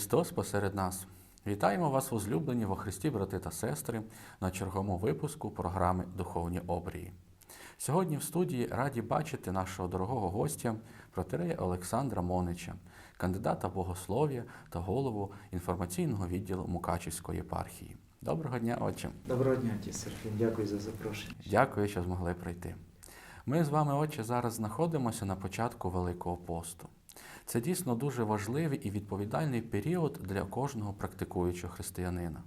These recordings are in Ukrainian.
Христос посеред нас. Вітаємо вас, возлюблені во Христі, брати та сестри, на черговому випуску програми Духовні обрії. Сьогодні в студії раді бачити нашого дорогого гостя, протерея Олександра Монича, кандидата богослов'я та голову інформаційного відділу Мукачівської єпархії. Доброго дня, отче. Доброго дня, отець Серафім. Дякую за запрошення. Дякую, що змогли прийти. Ми з вами, отче, зараз знаходимося на початку Великого посту. Це дійсно дуже важливий і відповідальний період для кожного практикуючого християнина.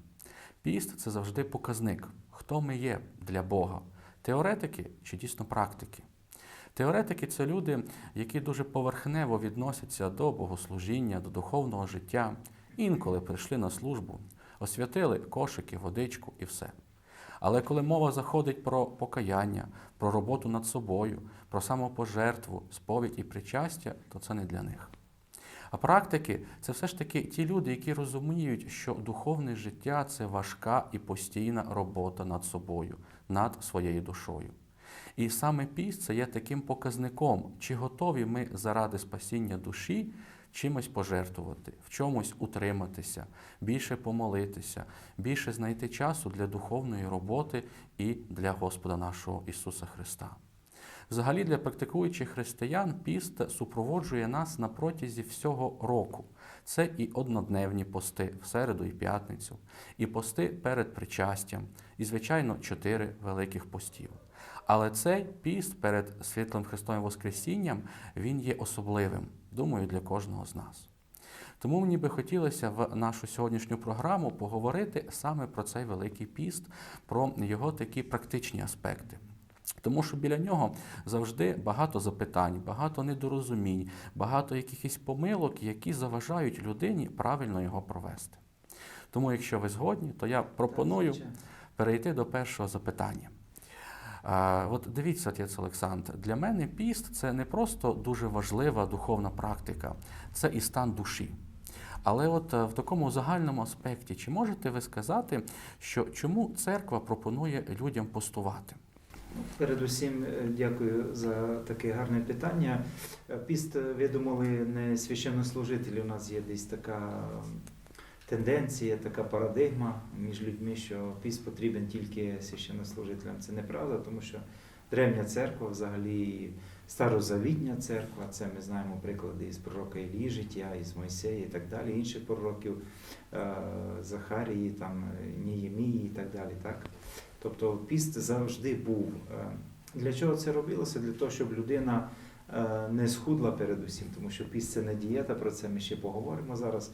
Піст це завжди показник, хто ми є для Бога, теоретики чи дійсно практики. Теоретики це люди, які дуже поверхнево відносяться до богослужіння, до духовного життя, інколи прийшли на службу, освятили кошики, водичку і все. Але коли мова заходить про покаяння, про роботу над собою, про самопожертву, сповідь і причастя, то це не для них. А практики це все ж таки ті люди, які розуміють, що духовне життя це важка і постійна робота над собою, над своєю душою. І саме піст це є таким показником, чи готові ми заради спасіння душі чимось пожертвувати, в чомусь утриматися, більше помолитися, більше знайти часу для духовної роботи і для Господа нашого Ісуса Христа. Взагалі для практикуючих християн піст супроводжує нас на протязі всього року. Це і однодневні пости в середу і п'ятницю, і пости перед причастям, і, звичайно, чотири великих постів. Але цей піст перед світлим Христовим Воскресінням він є особливим, думаю, для кожного з нас. Тому мені би хотілося в нашу сьогоднішню програму поговорити саме про цей Великий піст, про його такі практичні аспекти. Тому що біля нього завжди багато запитань, багато недорозумінь, багато якихось помилок, які заважають людині правильно його провести. Тому, якщо ви згодні, то я пропоную перейти до першого запитання. От дивіться, отець Олександр, для мене піст це не просто дуже важлива духовна практика, це і стан душі. Але от е, в такому загальному аспекті, чи можете ви сказати, що чому церква пропонує людям постувати? Передусім, е, дякую за таке гарне питання. Е, Піст, е, не священнослужителі. У нас є десь така тенденція, така парадигма між людьми, що піст потрібен тільки священнослужителям. Це неправда, тому що древня церква, взагалі старозавітня церква, це ми знаємо приклади із пророка Ілії життя, із Мойсея і так далі, інших пророків е, Захарії, там, Ніємії і так далі. Так? Тобто піст завжди був. Е, Для чого це робилося? Для того, щоб людина не схудла передусім, тому що піст не дієта, про це ми ще поговоримо зараз.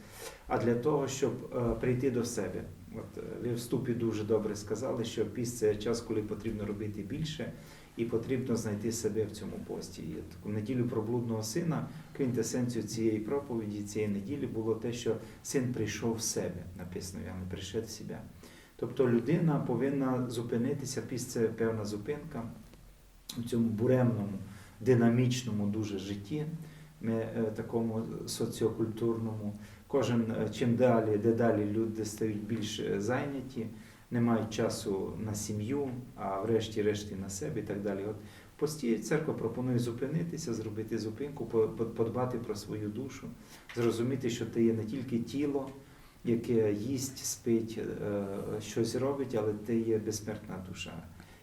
А для того, щоб е, прийти до себе. От е, ви в вступі дуже добре сказали, що піст це час, коли потрібно робити більше, і потрібно знайти себе в цьому пості. І в неділю про блудного сина квінтесенцію цієї проповіді, цієї неділі було те, що син прийшов в себе, написано, я не прийшов в себе. Тобто людина повинна зупинитися, піст це певна зупинка в цьому буремному, динамічному дуже житті, ми, е, такому соціокультурному. Кожен е, чим далі, де далі люди стають більш е, зайняті, не мають часу на сім'ю, а врешті-решті на себе і так далі. От в пості церква пропонує зупинитися, зробити зупинку, по- по- подбати про свою душу, зрозуміти, що ти є не тільки тіло, яке їсть, спить, щось робить, але ти є безсмертна душа,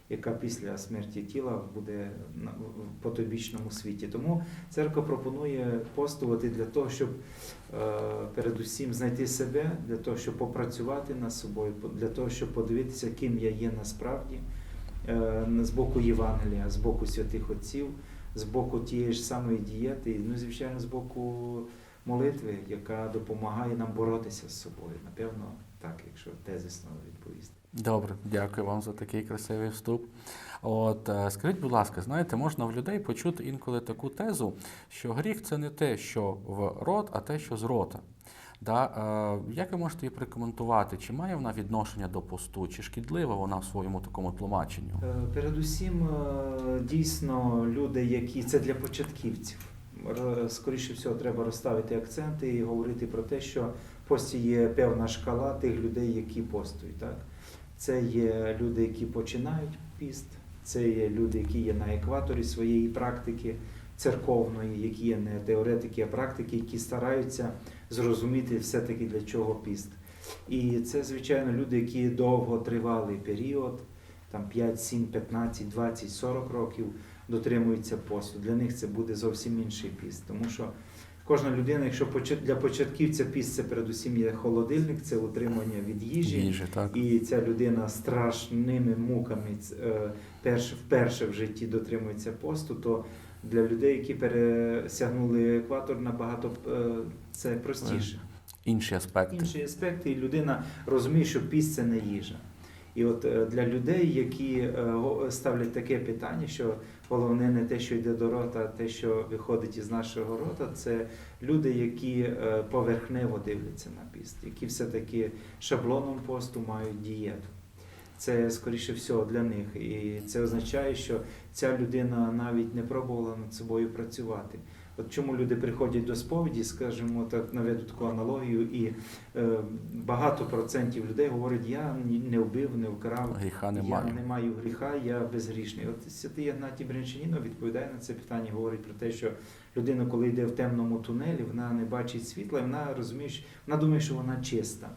яка після смерті тіла буде в потойбічному світі. Тому церква пропонує постувати для того, щоб е, передусім знайти себе, для того, щоб попрацювати над собою, для того, щоб подивитися, ким я є насправді е, з боку Євангелія, з боку святих отців, з боку тієї ж самої дієти, ну, звичайно, з боку молитви, яка допомагає нам боротися з собою. Напевно, так, якщо тезисно відповісти. Добре, дякую вам за такий красивий вступ. От е, скажіть, будь ласка, знаєте, можна в людей почути інколи таку тезу, що гріх це не те, що в рот, а те, що з рота. Да? Е, як ви можете її прокоментувати? Чи має вона відношення до посту, чи шкідлива вона в своєму такому тлумаченню? Е, Передусім, дійсно, люди, які це для початківців. Скоріше всього, треба розставити акценти і говорити про те, що в пості є певна шкала тих людей, які постують. Так? Це є люди, які починають піст, це є люди, які є на екваторі своєї практики церковної, які є не теоретики, а практики, які стараються зрозуміти все-таки для чого піст. І це, звичайно, люди, які довготривалий період, там 5, 7, 15, 20, 40 років дотримуються посту. Для них це буде зовсім інший піст. Тому що кожна людина, якщо для початківця піст це передусім є холодильник, це утримання від їжі. Їжі, так. І ця людина страшними муками е, перш, вперше в житті дотримується посту, то для людей, які пересягнули екватор, набагато е, це простіше. Інші аспекти. Інші аспекти, і людина розуміє, що піст це не їжа. І от е, для людей, які е, ставлять таке питання, що головне не те, що йде до рота, а те, що виходить із нашого рота, це люди, які е, поверхнево дивляться на піст, які все-таки шаблоном посту мають дієту. Це скоріше всього для них. І це означає, що ця людина навіть не пробувала над собою працювати. От чому люди приходять до сповіді, скажімо так, наведу таку аналогію, і е, багато процентів людей говорять, я не вбив, не вкрав, Гріха я немає. не маю гріха, я безгрішний. От святий Ігнатій Брянчанінов відповідає на це питання, говорить про те, що людина, коли йде в темному тунелі, вона не бачить світла, і вона розуміє, що вона думає, що вона чиста.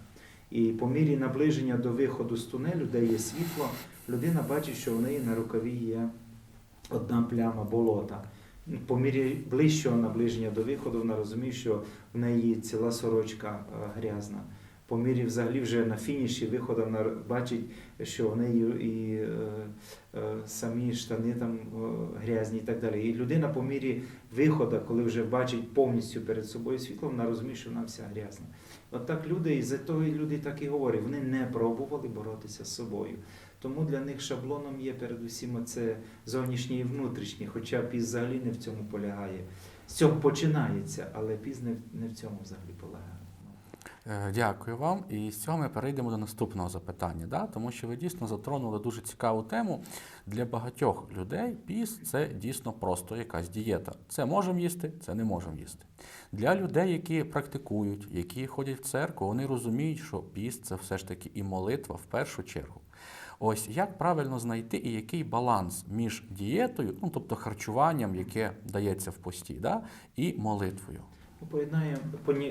І по мірі наближення до виходу з тунелю, де є світло, людина бачить, що в неї на рукаві є одна пляма болота. По мірі ближчого наближення до виходу, вона розуміє, що в неї ціла сорочка е, грязна. По мірі взагалі вже на фініші виходу вона бачить, що в неї і е, е, самі штани там грязні і так далі. І людина по мірі виходу, коли вже бачить повністю перед собою світло, вона розуміє, що вона вся грязна. От так люди, і за того люди так і говорять, вони не пробували боротися з собою. Тому для них шаблоном є передусім це зовнішнє і внутрішнє, хоча піс взагалі не в цьому полягає. З цього починається, але піс не, не в цьому взагалі полягає. Е, Дякую вам. І з цього ми перейдемо до наступного запитання, да? тому що ви дійсно затронули дуже цікаву тему. Для багатьох людей піс це дійсно просто якась дієта. Це можемо їсти, це не можемо їсти. Для людей, які практикують, які ходять в церкву, вони розуміють, що піс це все ж таки і молитва в першу чергу. Ось як правильно знайти і який баланс між дієтою, ну тобто харчуванням, яке дається в пості, да? і молитвою. Ну, Поєднання,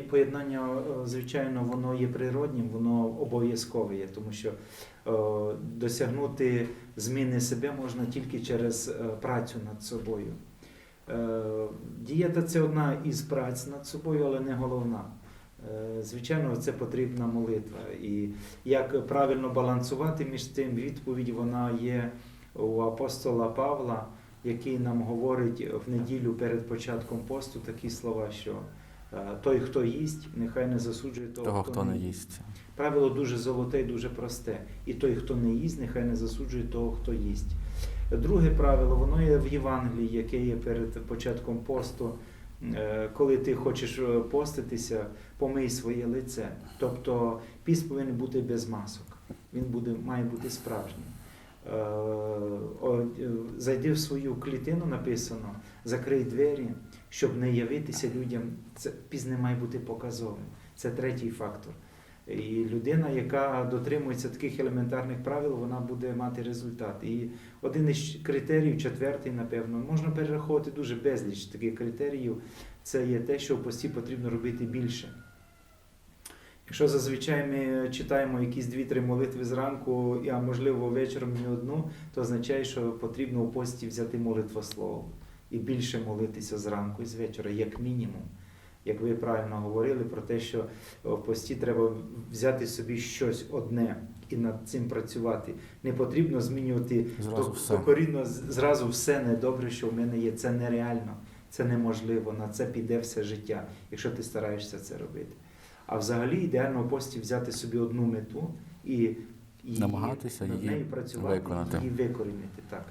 поєднання, е, звичайно, воно є природнім, воно обов'язкове є, тому що е, досягнути зміни себе можна тільки через е, працю над собою. Е, дієта це одна із праць над собою, але не головна. Е, звичайно, це потрібна молитва. І як правильно балансувати між тим, відповідь вона є у апостола Павла, який нам говорить в неділю перед початком посту такі слова, що е, той, хто їсть, нехай не засуджує того, Того, хто не їсть. Правило дуже золоте і дуже просте. І той, хто не їсть, нехай не засуджує того, хто їсть. Друге правило, воно є в Євангелії, яке є перед початком посту. Е, Коли ти хочеш е, поститися, помий своє лице. Тобто піст повинен бути без масок. Він буде, має бути справжнім. Е, Зайди в свою клітину, написано, закрий двері, щоб не явитися людям. Це пізне має бути показовим. Це третій фактор. І людина, яка дотримується таких елементарних правил, вона буде мати результат. І один із критеріїв, четвертий, напевно, можна перераховувати дуже безліч таких критеріїв. Це є те, що в пості потрібно робити більше. Якщо зазвичай ми читаємо якісь дві-три молитви зранку, а можливо вечором не одну, то означає, що потрібно у пості взяти молитвослово і більше молитися зранку і з вечора, як мінімум. Як ви правильно говорили про те, що в пості треба взяти собі щось одне і над цим працювати. Не потрібно змінювати Зразу все. докорінно зразу все недобре, що в мене є. Це нереально, це неможливо. На це піде все життя, якщо ти стараєшся це робити. А взагалі ідеально в пості взяти собі одну мету і, і Намагатися над її нею працювати, виконати. її викорінити. Так.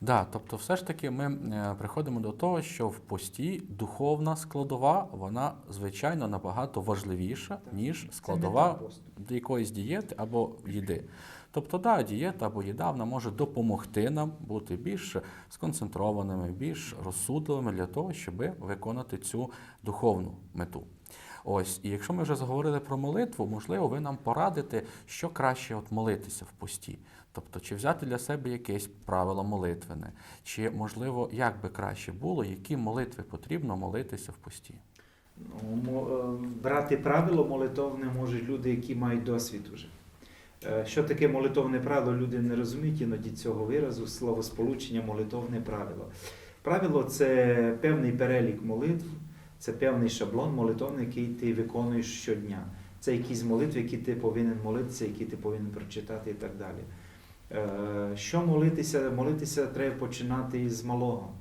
Да, тобто, все ж таки, ми е, приходимо до того, що в пості духовна складова, вона звичайно набагато важливіша, ніж складова до якоїсь дієти або їди. Тобто, да, дієта або їда вона може допомогти нам бути більш сконцентрованими, більш розсудливими для того, щоб виконати цю духовну мету. Ось, і якщо ми вже заговорили про молитву, можливо, ви нам порадите, що краще от молитися в пості. Тобто, чи взяти для себе якесь правило молитвене, чи можливо, як би краще було, які молитви потрібно молитися в пості? Ну, е, брати правило молитовне можуть люди, які мають досвід уже. Е, Що таке молитовне правило? Люди не розуміють іноді цього виразу, словосполучення молитовне правило. Правило це певний перелік молитв, це певний шаблон молитовний, який ти виконуєш щодня. Це якісь молитви, які ти повинен молитися, які ти повинен прочитати і так далі. Е, Що молитися? Молитися треба починати з малого.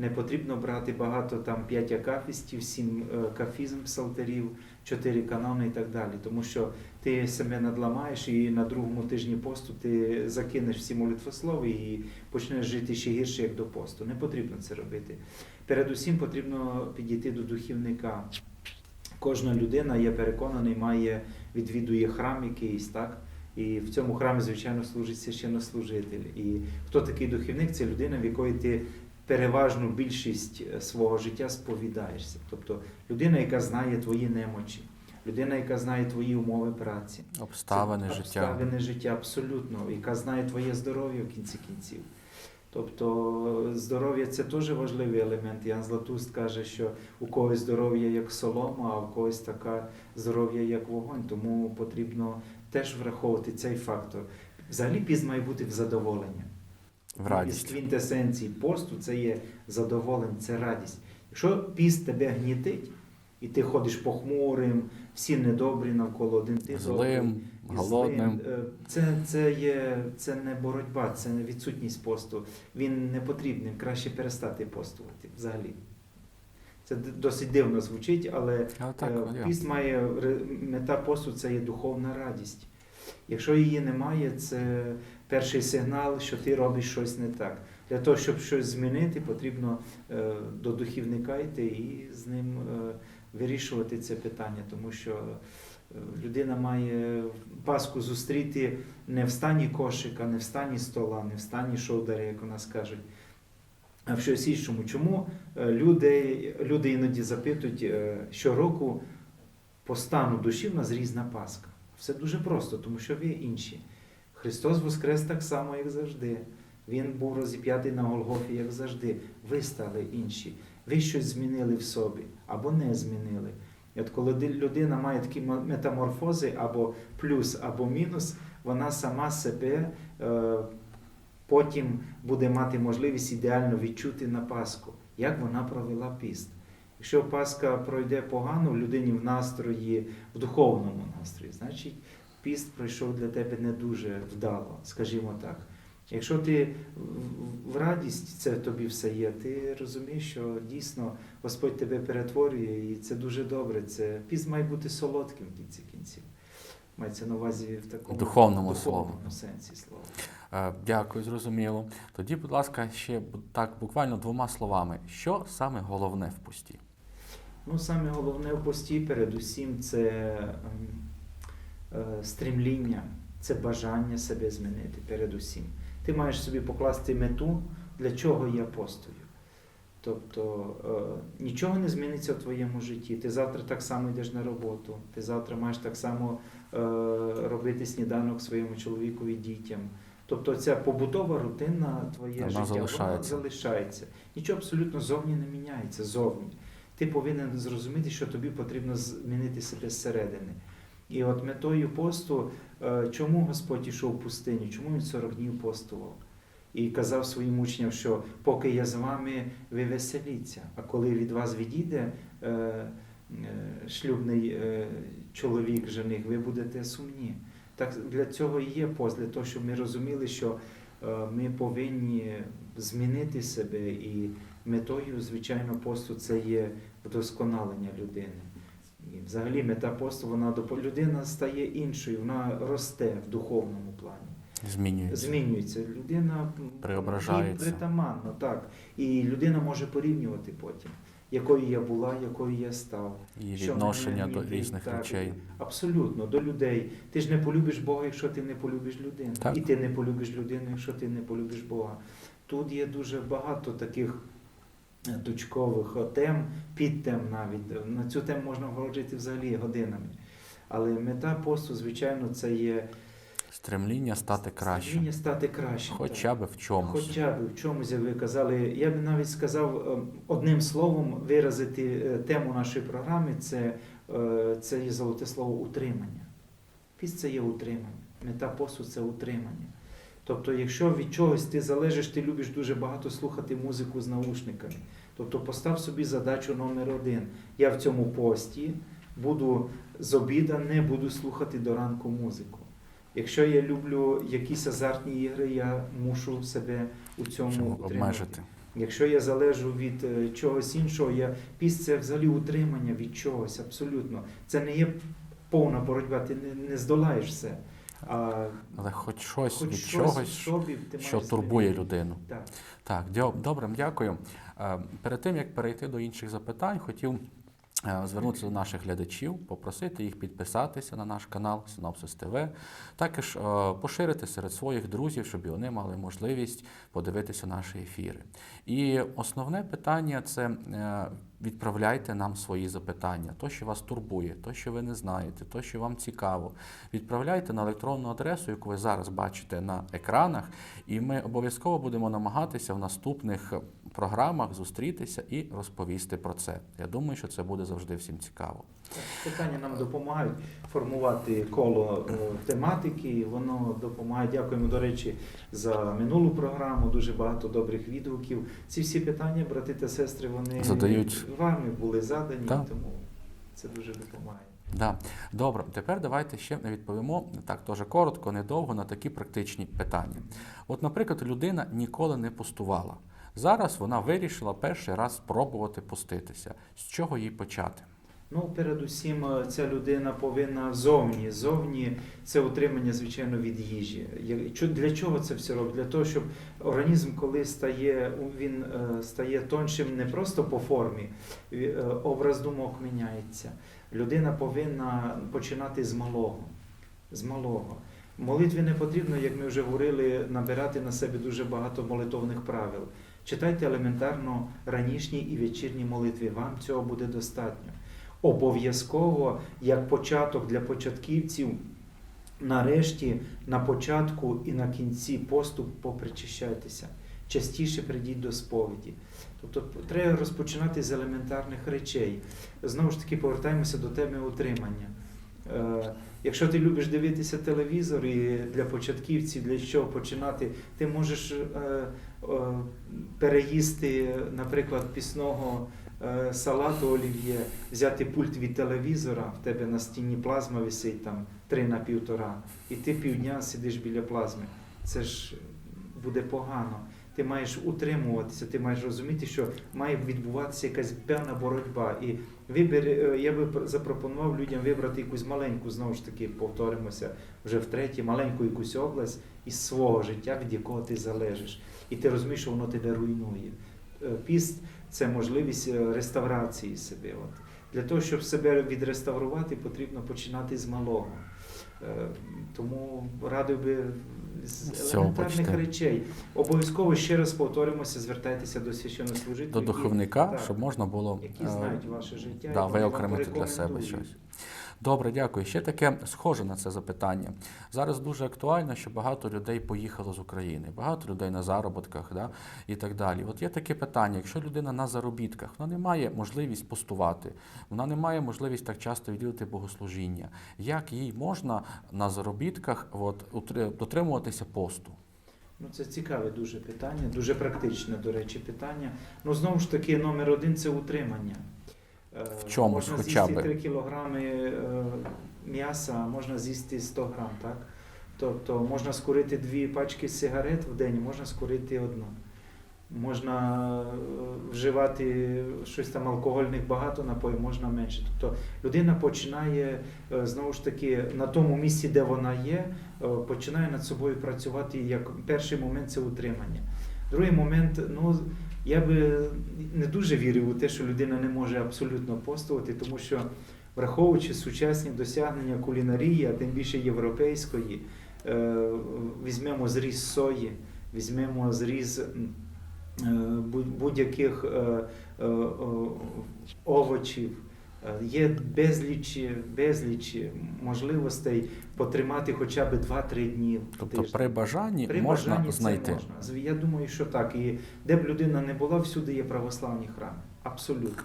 Не потрібно брати багато там п'ять акафістів, сім е, кафізм псалтерів, чотири канони і так далі. Тому що ти себе надламаєш і на другому тижні посту ти закинеш всі молитвослови і почнеш жити ще гірше, як до посту. Не потрібно це робити. Передусім потрібно підійти до духівника. Кожна людина, я переконаний, має відвідує храм якийсь, так? І в цьому храмі, звичайно, служить священнослужитель. І хто такий духівник? Це людина, в якої ти переважну більшість е, свого життя сповідаєшся. Тобто людина, яка знає твої немочі, людина, яка знає твої умови праці, Обставини життя. Обставини життя, абсолютно, яка знає твоє здоров'я в кінці кінців. Тобто здоров'я це теж важливий елемент. Ян Златуст каже, що у когось здоров'я як солома, а у когось така здоров'я як вогонь. Тому потрібно теж враховувати цей фактор. Взагалі піст має бути в задоволення. В радість. квінтесенції посту це є задоволення, це радість. Якщо піст тебе гнітить, і ти ходиш похмурим, всі недобрі навколо один ти Злим, голодним. е, Це, це, є, це не боротьба, це не відсутність посту. Він не потрібний, краще перестати постувати взагалі. Це досить дивно звучить, але так, Е. Піст має мета посту це є духовна радість. Якщо її немає, це перший сигнал, що ти робиш щось не так. Для того, щоб щось змінити, потрібно е, до духівника йти і з ним е, вирішувати це питання, тому що е, людина має Пасху зустріти не в стані кошика, не в стані стола, не в стані шовдаря, як у нас кажуть, а в щось іншому. Чому люди, люди іноді запитують, щороку по стану душі в нас різна Пасха. Все дуже просто, тому що ви інші. Христос Воскрес так само, як завжди. Він був розіп'ятий на Голгофі, як завжди. Ви стали інші. Ви щось змінили в собі або не змінили. І от коли людина має такі метаморфози, або плюс, або мінус, вона сама себе е, потім буде мати можливість ідеально відчути на Пасху, як вона провела піст. Якщо Пасха пройде погано в людині в настрої, в духовному настрої, значить піст пройшов для тебе не дуже вдало, скажімо так. Якщо ти в- радість це тобі все є, ти розумієш, що дійсно Господь тебе перетворює, і це дуже добре. Це піст має бути солодким в кінці кінців. Мається на увазі в такому Духовному духовному слову. сенсі слова. Е, Дякую, зрозуміло. Тоді, будь ласка, ще так буквально двома словами. Що саме головне в пості? Ну, саме головне в пості, передусім, це ем, стремління, це бажання себе змінити, передусім. Ти маєш собі покласти мету, для чого я постою. Тобто е, нічого не зміниться в твоєму житті. Ти завтра так само йдеш на роботу, ти завтра маєш так само е, робити сніданок своєму чоловікові дітям. Тобто ця побутова рутина твоє Вона життя залишається. вона залишається. Нічого абсолютно зовні не міняється. Зовні. Ти повинен зрозуміти, що тобі потрібно змінити себе зсередини. І от метою посту, е, чому Господь ішов в пустиню, чому він 40 днів постував? І казав своїм учням, що поки я з вами, ви веселіться, а коли від вас відійде е, е, шлюбний чоловік, жених, ви будете сумні. Так для цього і є пост, для того, щоб ми розуміли, що ми повинні змінити себе, і метою, звичайно, посту це є вдосконалення людини. І взагалі мета посту, вона людина стає іншою, вона росте в духовному плані. Змінюється. Змінюється. Людина Преображається. притаманно, так. І людина може порівнювати потім, якою я була, якою я став. І що відношення мене до гнітить, різних так. речей. Абсолютно, до людей. Ти ж не полюбиш Бога, якщо ти не полюбиш людину. Так. І ти не полюбиш людину, якщо ти не полюбиш Бога. Тут є дуже багато таких точкових тем, підтем навіть. На цю тему можна говорити взагалі годинами. Але мета посту, звичайно, це є Стремління стати краще. Стремління стати краще. Хоча б в чомусь. Хоча б в чомусь, як ви казали, я б навіть сказав е, одним словом виразити е, тему нашої програми це, е, це є золоте слово утримання. Піст це є утримання. Мета посту це утримання. Тобто, якщо від чогось ти залежиш, ти любиш дуже багато слухати музику з наушниками. Тобто постав собі задачу номер один. Я в цьому пості буду з обіда не буду слухати до ранку музику. Якщо я люблю якісь азартні ігри, я мушу себе у цьому обмежити? Якщо я залежу від е, чогось іншого, я піст це взагалі утримання від чогось, абсолютно. Це не є повна боротьба, ти не, не здолаєш все. А Але хоч щось хоч від щось чогось, собі ти що маєш турбує знайти. людину. Так. Так, добре, дякую. Е, Перед тим як перейти до інших запитань, хотів е, звернутися до наших глядачів, попросити їх підписатися на наш канал Синопсис ТВ, також е, поширити серед своїх друзів, щоб і вони мали можливість подивитися наші ефіри. І основне питання це відправляйте нам свої запитання, то, що вас турбує, то, що ви не знаєте, то, що вам цікаво. Відправляйте на електронну адресу, яку ви зараз бачите на екранах, і ми обов'язково будемо намагатися в наступних програмах зустрітися і розповісти про це. Я думаю, що це буде завжди всім цікаво. Питання нам допомагають формувати коло е, тематики. Воно допомагає. Дякуємо, до речі, за минулу програму. Дуже багато добрих відгуків. Ці всі питання, брати та сестри, вони Задають. вами були задані, Так. тому це дуже допомагає. Да. Добре, тепер давайте ще відповімо так теж коротко, недовго на такі практичні питання. От, наприклад, людина ніколи не постувала. Зараз вона вирішила перший раз спробувати поститися. З чого їй почати? Ну, передусім, е, ця людина повинна зовні. Зовні це утримання, звичайно, від їжі. Для чого це все робить? Для того, щоб організм, коли стає, він е, стає тоншим не просто по формі, е, образ думок міняється. Людина повинна починати з малого. З малого. Молитві не потрібно, як ми вже говорили, набирати на себе дуже багато молитовних правил. Читайте елементарно ранішні і вечірні молитви. Вам цього буде достатньо. Обов'язково, як початок для початківців, нарешті на початку і на кінці посту попричащайтеся. Частіше прийдіть до сповіді. Тобто треба розпочинати з елементарних речей. Знову ж таки, повертаємося до теми утримання. Е, Якщо ти любиш дивитися телевізор і для початківців, для чого починати, ти можеш е, переїсти, наприклад, пісного е, салату олів'є, взяти пульт від телевізора, в тебе на стіні плазма висить там 3 на півтора, і ти півдня сидиш біля плазми. Це ж буде погано. Ти маєш утримуватися, ти маєш розуміти, що має відбуватися якась певна боротьба. І вибір, е, я би пр- запропонував людям вибрати якусь маленьку, знову ж таки, повторимося вже втретє, маленьку якусь область із свого життя, від якого ти залежиш. І ти розумієш, що воно тебе руйнує. Е, Піст це можливість е, реставрації себе. От. Для того, щоб себе відреставрувати, потрібно починати з малого. Е, Тому радив би з елементарних речей. Обов'язково ще раз повторимося, звертайтеся до священнослужителів. До духовника, так, щоб можна було які знають ваше життя, да, вам виокремити для себе щось. Добре, дякую. Ще таке схоже на це запитання. Зараз дуже актуально, що багато людей поїхало з України, багато людей на заробітках да, і так далі. От є таке питання: якщо людина на заробітках, вона не має можливість постувати, вона не має можливість так часто відвідати богослужіння. Як їй можна на заробітках от, дотримуватися посту? Ну, це цікаве дуже питання, дуже практичне, до речі, питання. Ну, знову ж таки, номер один це утримання. Е, В чомусь можна хоча з'їсти 3 кілограми е, м'яса, можна з'їсти 100 грам, так? Тобто можна скурити дві пачки сигарет в день, можна скурити одну. Можна е, вживати щось там алкогольних багато напоїв, можна менше. Тобто людина починає знову ж таки на тому місці, де вона є, починає над собою працювати як перший момент це утримання. Другий момент, ну я би не дуже вірив у те, що людина не може абсолютно постувати, тому що враховуючи сучасні досягнення кулінарії, а тим більше європейської, е, візьмемо зріз сої, візьмемо зріз е, будь- будь-яких е, овочів. Є безліч, безліч можливостей потримати хоча б 2-3 дні. Тобто тиждень. при бажанні При можна бажанні знайти. Це можна. Я думаю, що так. І де б людина не була, всюди є православні храми. Абсолютно.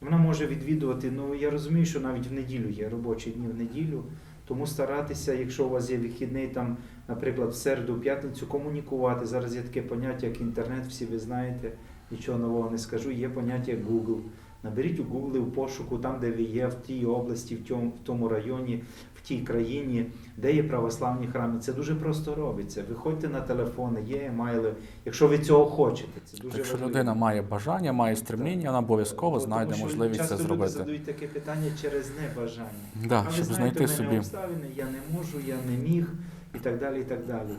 Вона може відвідувати. Ну я розумію, що навіть в неділю є робочі дні в неділю. Тому старатися, якщо у вас є вихідний, там, наприклад, в середу, п'ятницю, комунікувати. Зараз є таке поняття, як інтернет, всі ви знаєте, нічого нового не скажу. Є поняття як Google. Наберіть у Google в пошуку, там, де ви є, в тій області, в тьому, в тому районі, в тій країні, де є православні храми. Це дуже просто робиться. Виходьте на телефони, є емайли, якщо ви цього хочете. Це дуже Якщо важливо. людина має бажання, має стремління, вона обов'язково знайде тому що можливість часто це люди зробити. задають таке питання через небажання. Да, а ви щоб знаєте, знайти в мене собі обставини, я не можу, я не міг, і так далі. і так далі.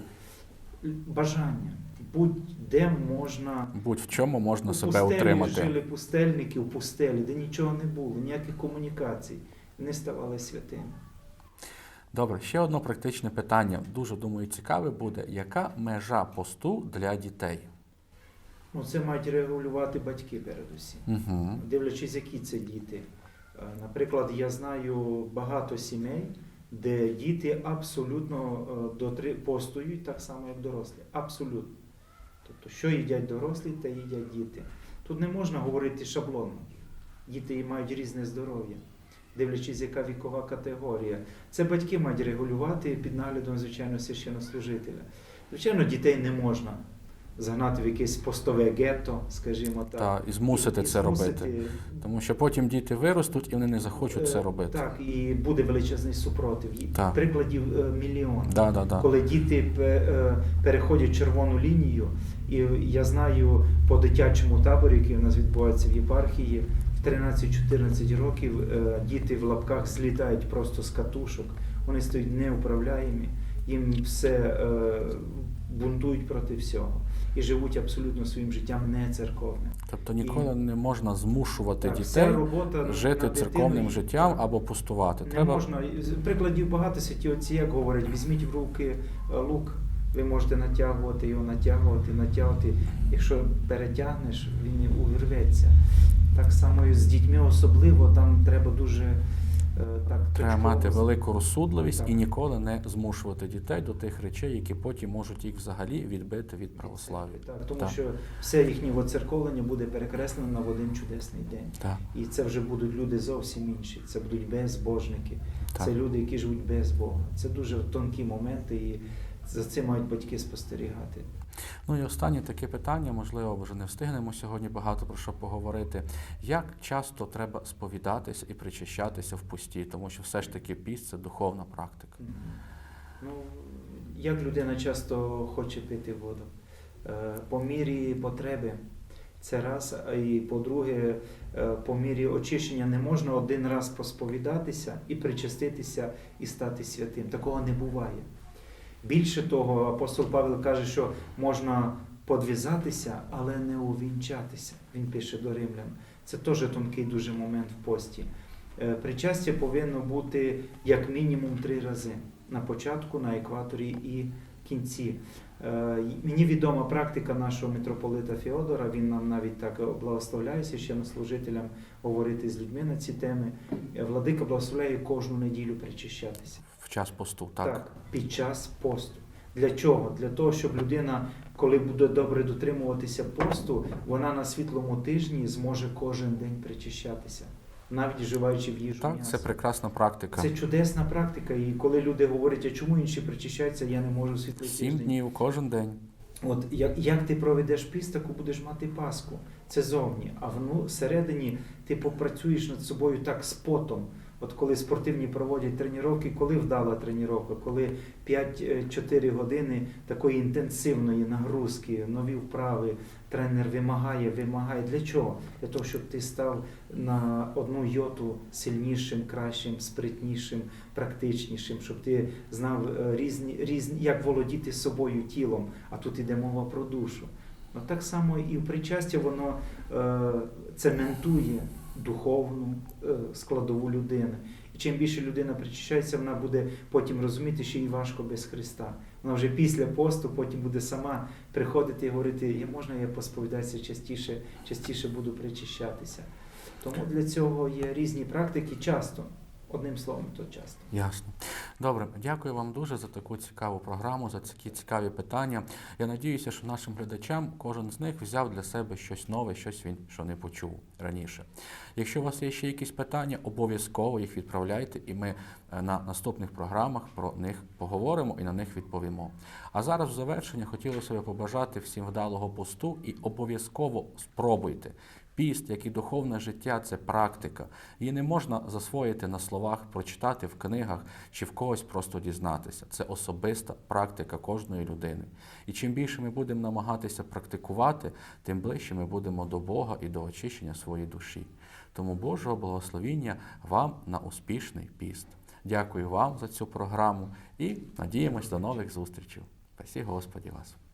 Бажання. Будь-де можна. будь в чому можна У себе пустелі утримати. жили пустельники в пустелі, де нічого не було, ніяких комунікацій, не ставали святими. Добре, ще одне практичне питання. Дуже думаю, цікаве буде. Яка межа посту для дітей? Ну, це мають регулювати батьки передусім. Угу. Дивлячись, які це діти. Е, Наприклад, я знаю багато сімей, де діти абсолютно е, постують так само, як дорослі. Абсолютно. Тобто, що їдять дорослі, те їдять діти. Тут не можна говорити шаблонно. Діти мають різне здоров'я, дивлячись, яка вікова категорія. Це батьки мають регулювати під наглядом, звичайно, священнослужителя. Звичайно, дітей не можна загнати в якесь постове гетто, скажімо так. Та і змусити І- і це робити. Тому що потім діти виростуть і вони не захочуть це Е, робити. Так, і буде величезний супротив. Так. Прикладів е, мільйон. Да, да, да. Коли діти е, переходять червону лінію, і я знаю по дитячому таборі, який у нас відбувається в єпархії, в 13-14 років е, діти в лапках злітають просто з катушок, вони стають неуправляємі, їм все е, бунтують проти всього і живуть абсолютно своїм життям не церковним. Тобто ніколи не можна змушувати Так, дітей робота жити церковним життям або пустувати. Не Треба можна. Прикладів багато святі отці, як говорять, візьміть в руки е, лук, ви можете натягувати його, натягувати, натягувати. Якщо перетягнеш, він і урветься. Так само і з дітьми особливо, там треба дуже е, так Треба мати велику розсудливість Так. і ніколи не змушувати дітей до тих речей, які потім можуть їх взагалі відбити від православ'я. Так, тому Так. що все їхнє воцерковлення буде перекреслено на в один чудесний день. Так, І це вже будуть люди зовсім інші. Це будуть безбожники. так. Це люди, які живуть без Бога. Це дуже тонкі моменти, і за цим мають батьки спостерігати. Ну і останнє таке питання, можливо, вже не встигнемо сьогодні багато про що поговорити. Як часто треба сповідатися і причащатися в пусті, тому що все ж таки піст це духовна практика. Ну, як людина часто хоче пити воду? Е, По мірі потреби. Це раз, і по-друге, е, по мірі очищення не можна один раз посповідатися і причаститися і стати святим. Такого не буває. Більше того, апостол Павел каже, що можна подвізатися, але не увінчатися. Він пише до римлян. Це теж тонкий дуже момент в пості. Е, Причастя повинно бути як мінімум три рази на початку, на екваторі і кінці. Е, Мені відома практика нашого митрополита Феодора. Він нам навіть так благословляє священнослужителям говорити з людьми на ці теми. Е, Владика благословляє кожну неділю причащатися. В час посту, так. під час посту. Для чого? Для того, щоб людина, коли буде добре дотримуватися посту, вона на світлому тижні зможе кожен день причащатися, навіть вживаючи в їжу Так, м'ясо. це прекрасна практика. Це чудесна практика. І коли люди говорять, а чому інші причащаються, я не можу світлий Сім днів кожен день. От як, як ти проведеш піст, таку будеш мати Пасху. Це зовні. А всередині ти попрацюєш над собою так з потом. От коли спортивні проводять тренування, коли вдала тренування, коли 5-4 години такої інтенсивної нагрузки, нові вправи, тренер вимагає, вимагає. Для чого? Для того, щоб ти став на одну йоту сильнішим, кращим, спритнішим, практичнішим, щоб ти знав е, різні, різні, як володіти собою тілом, а тут іде мова про душу. Ну, так само і в причасті воно е, цементує духовну е, складову людини. І чим більше людина причащається, вона буде потім розуміти, що їй важко без Христа. Вона вже після посту потім буде сама приходити і говорити, можна я посповідатися частіше, частіше буду причащатися. Тому для цього є різні практики часто. Одним словом, то часто. Ясно. Добре, дякую вам дуже за таку цікаву програму, за такі цікаві питання. Я надіюся, що нашим глядачам кожен з них взяв для себе щось нове, щось він що не почув раніше. Якщо у вас є ще якісь питання, обов'язково їх відправляйте, і ми е, на наступних програмах про них поговоримо і на них відповімо. А зараз в завершення хотілося б побажати всім вдалого посту і обов'язково спробуйте. Піст, як і духовне життя, це практика. Її не можна засвоїти на словах, прочитати в книгах чи в когось просто дізнатися. Це особиста практика кожної людини. І чим більше ми будемо намагатися практикувати, тим ближче ми будемо до Бога і до очищення своєї душі. Тому Божого благословіння вам на успішний піст. Дякую вам за цю програму і надіємось до нових зустрічей. Спасі Господі вас.